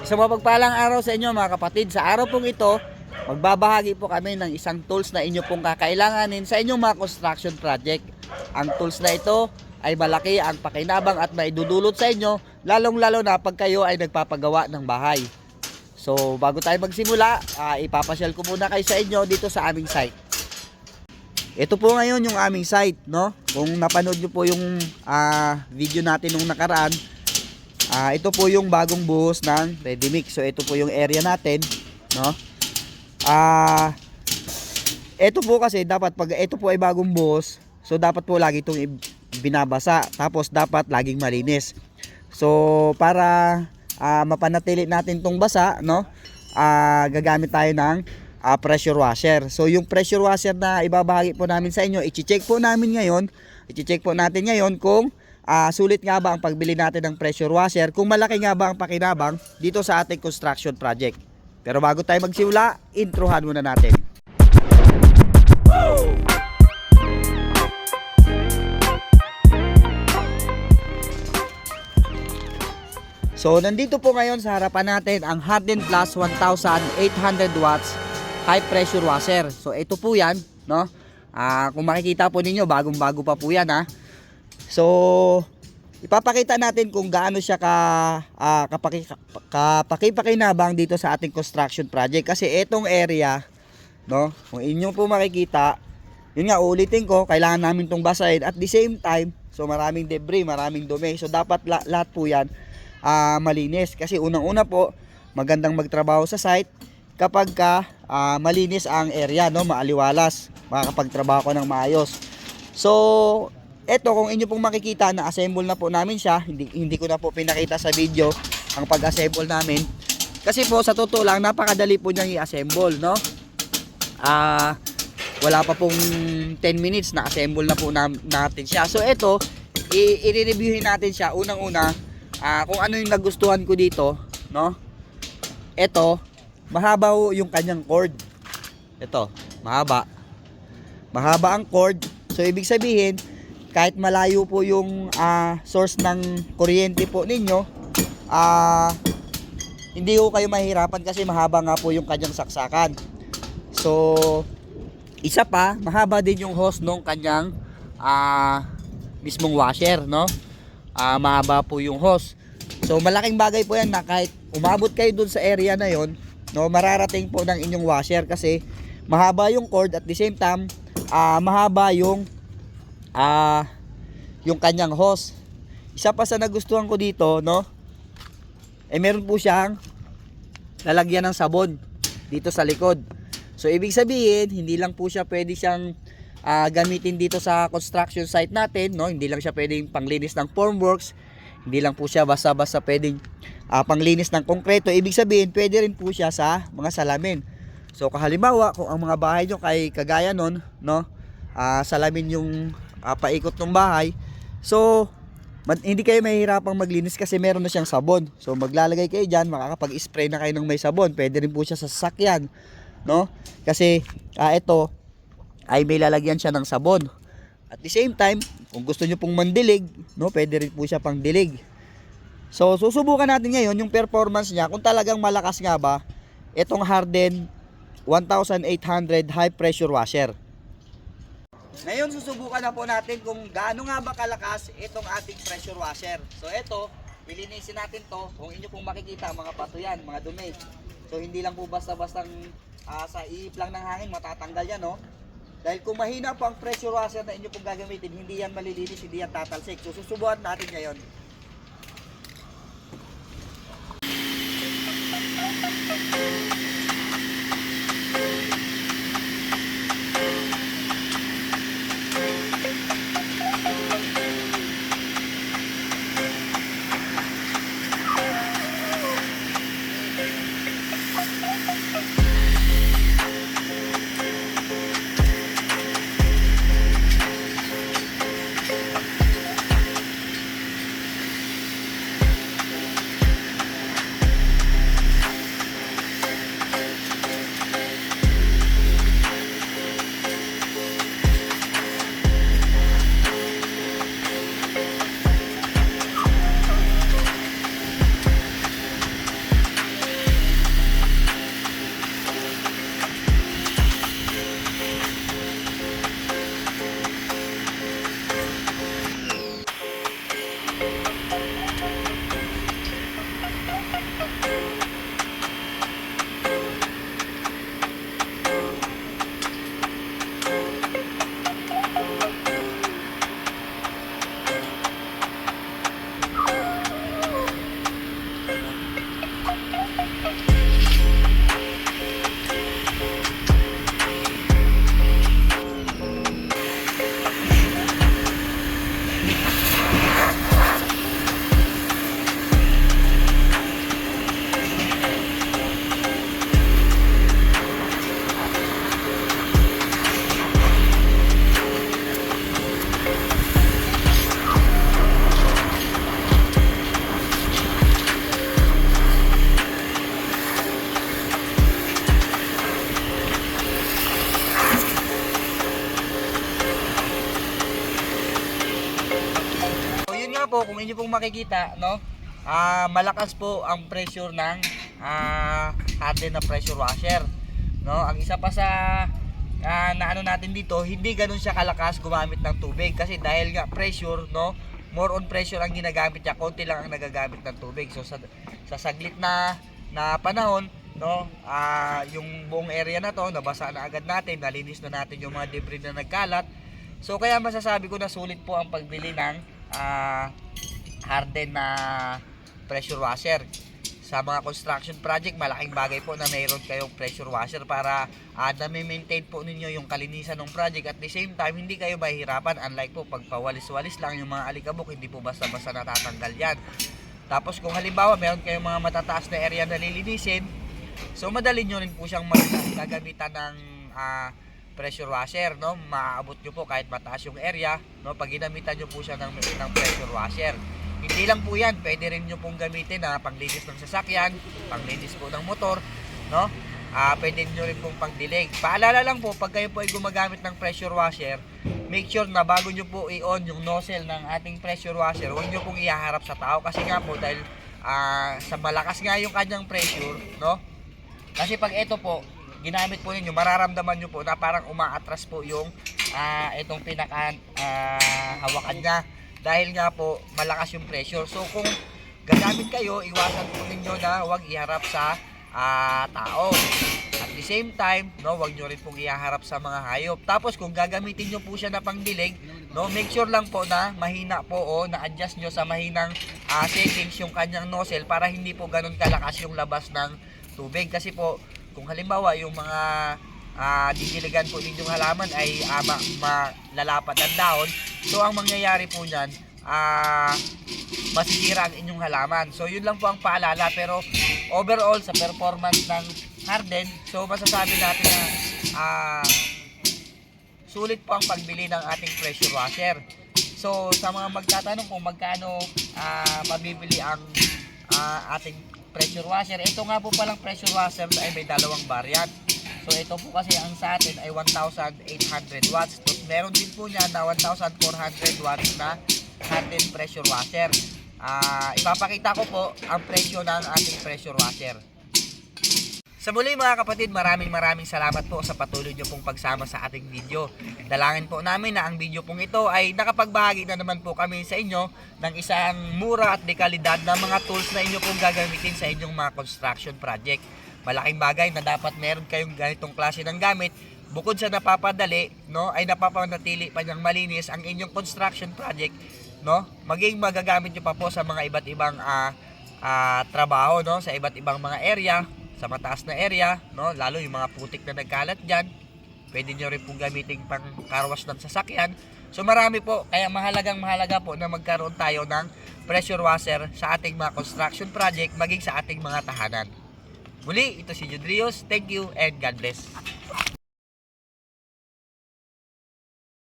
Sa mapagpalang araw sa inyo mga kapatid, sa araw pong ito, magbabahagi po kami ng isang tools na inyo pong kakailanganin sa inyong mga construction project. Ang tools na ito ay malaki ang pakinabang at maidudulot sa inyo, lalong-lalo na pag kayo ay nagpapagawa ng bahay. So, bago tayo magsimula, ah, ipapasyal ko muna kayo sa inyo dito sa aming site. Ito po ngayon yung aming site, no? Kung napanood nyo po yung ah, video natin nung nakaraan, ah, ito po yung bagong buhos ng ready mix. So ito po yung area natin, no? Ah, ito po kasi dapat pag ito po ay bagong buhos, so dapat po lagi itong binabasa. Tapos dapat laging malinis. So para ah, mapanatili natin tong basa, no? Ah, gagamit tayo ng ah, pressure washer. So yung pressure washer na ibabahagi po namin sa inyo, i-check po namin ngayon, i-check po natin ngayon kung ah, sulit nga ba ang pagbili natin ng pressure washer, kung malaki nga ba ang pakinabang dito sa ating construction project. Pero bago tayo magsimula, introhan muna natin. So, nandito po ngayon sa harapan natin ang Harden Plus 1800 watts high pressure washer. So, ito po yan, no? Ah, kung makikita po ninyo, bagong-bago pa po yan, ha? So, ipapakita natin kung gaano siya ka ah, kapaki, kapakipakinabang dito sa ating construction project kasi itong area, no? Kung inyo po makikita, yun nga ulitin ko, kailangan namin tong basahin at the same time, so maraming debris, maraming dumi. So dapat la- lahat po 'yan ah, malinis kasi unang-una po magandang magtrabaho sa site kapag ka ah, malinis ang area, no, maaliwalas, makakapagtrabaho ko ng maayos. So, eto kung inyo pong makikita na assemble na po namin siya, hindi hindi ko na po pinakita sa video ang pag-assemble namin. Kasi po sa totoo lang napakadali po niyang i-assemble, no? Ah, wala pa pong 10 minutes na assemble na po na, natin siya. So ito, i- i-reviewin natin siya unang-una ah, kung ano yung nagustuhan ko dito, no? Ito, mahaba yung kanyang cord. Ito, mahaba. Mahaba ang cord. So ibig sabihin, kahit malayo po yung ah, source ng kuryente po ninyo, ah hindi ko kayo mahirapan kasi mahaba nga po yung kanyang saksakan. So, isa pa, mahaba din yung hose nung kanyang ah mismong washer, no? Ah, mahaba po yung hose. So, malaking bagay po yan na kahit umabot kayo dun sa area na yon, no, mararating po ng inyong washer kasi mahaba yung cord at the same time, ah mahaba yung ah yung kanyang hose. Isa pa sa nagustuhan ko dito, no? Eh meron po siyang lalagyan ng sabon dito sa likod. So ibig sabihin, hindi lang po siya pwede siyang ah, gamitin dito sa construction site natin, no? Hindi lang siya pwedeng panglinis ng formworks, hindi lang po siya basta-basta pwedeng ah, panglinis ng konkreto. Ibig sabihin, pwede rin po siya sa mga salamin. So kahalimbawa, kung ang mga bahay nyo kay kagaya nun, no? Ah, salamin yung ah, paikot ng bahay. So, ma- hindi kayo mahihirapang maglinis kasi meron na siyang sabon. So maglalagay kayo diyan, makakapag-spray na kayo ng may sabon. Pwede rin po siya sa sasakyan, no? Kasi ah, ito ay may lalagyan siya ng sabon. At the same time, kung gusto niyo pong mandilig, no, pwede rin po siya pang dilig. So susubukan natin ngayon yung performance niya kung talagang malakas nga ba itong Harden 1800 high pressure washer. Ngayon susubukan na po natin kung gaano nga ba kalakas itong ating pressure washer. So ito, pilinisin natin to. Kung inyo pong makikita mga pato yan, mga dumi. So hindi lang po basta-bastang ah, sa iip lang ng hangin matatanggal yan, no? Dahil kung mahina po ang pressure washer na inyo pong gagamitin, hindi yan malilinis, hindi yan tatalsik. So susubukan natin ngayon. Pong makikita, no? Ah, malakas po ang pressure ng ah hardened na pressure washer. No, ang isa pa sa ah, na ano natin dito, hindi ganun siya kalakas gumamit ng tubig kasi dahil nga pressure, no? More on pressure ang ginagamit niya, konti lang ang nagagamit ng tubig. So sa, sa saglit na na panahon, no, ah yung buong area na to, nabasa na agad natin, nalinis na natin yung mga debris na nagkalat. So kaya masasabi ko na sulit po ang pagbili ng ah hardened na pressure washer. Sa mga construction project, malaking bagay po na mayroon kayong pressure washer para uh, na-maintain po ninyo yung kalinisan ng project at the same time hindi kayo mahihirapan unlike po pag pawalis-walis lang yung mga alikabok hindi po basta-basta natatanggal yan. Tapos kung halimbawa meron kayong mga matataas na area na lilinisin, so madali nyo rin po siyang mag- gagamitan ng ah, pressure washer, no? Maaabot nyo po kahit mataas yung area, no? Pag ginamitan nyo po siya ng, ng pressure washer. Hindi lang po yan, pwede rin nyo pong gamitin na panglinis ng sasakyan, panglinis po ng motor, no? Ah, pwede nyo rin pong pangdilig. Paalala lang po, pag kayo po ay gumagamit ng pressure washer, make sure na bago nyo po i-on yung nozzle ng ating pressure washer, huwag nyo pong ihaharap sa tao kasi nga po dahil ah, sa malakas nga yung kanyang pressure, no? Kasi pag ito po, ginamit po ninyo, mararamdaman nyo po na parang umaatras po yung ah, itong pinaka ah, hawakan niya. Dahil nga po, malakas yung pressure. So kung gagamit kayo, iwasan po ninyo na huwag iharap sa ah, tao. At the same time, no, huwag nyo rin pong iharap sa mga hayop. Tapos kung gagamitin nyo po siya na pangdilig, no, make sure lang po na mahina po o na-adjust nyo sa mahinang ah, settings yung kanyang nozzle para hindi po ganun kalakas yung labas ng tubig. Kasi po, kung halimbawa yung mga ah, didiligan po ninyong halaman ay ah, ma- malalapat ang dahon, so ang mangyayari po niyan, ah, masisira ang inyong halaman. So yun lang po ang paalala pero overall sa performance ng Harden, so masasabi natin na ah, sulit po ang pagbili ng ating pressure washer. So sa mga magtatanong kung magkano ah, mabibili ang ah, ating pressure washer, ito nga po palang pressure washer ay may dalawang variant. So ito po kasi ang sa atin ay 1,800 watts. Tapos meron din po niya na 1,400 watts na hardened pressure washer. Ah, ipapakita ko po ang presyo ng ating pressure washer. Sa muli mga kapatid, maraming maraming salamat po sa patuloy nyo pong pagsama sa ating video. Dalangin po namin na ang video pong ito ay nakapagbahagi na naman po kami sa inyo ng isang mura at dekalidad na mga tools na inyo pong gagamitin sa inyong mga construction project. Malaking bagay na dapat meron kayong ganitong klase ng gamit bukod sa napapadali, no, ay napapanatili pa niyang malinis ang inyong construction project, no? Maging magagamit niyo pa po sa mga iba't ibang ah, ah, trabaho, no, sa iba't ibang mga area, sa mataas na area, no, lalo yung mga putik na nagkalat diyan. Pwede niyo rin pong gamitin pang karwas ng sasakyan. So marami po, kaya mahalagang mahalaga po na magkaroon tayo ng pressure washer sa ating mga construction project maging sa ating mga tahanan. Muli, ito si Judrios. Thank you and God bless.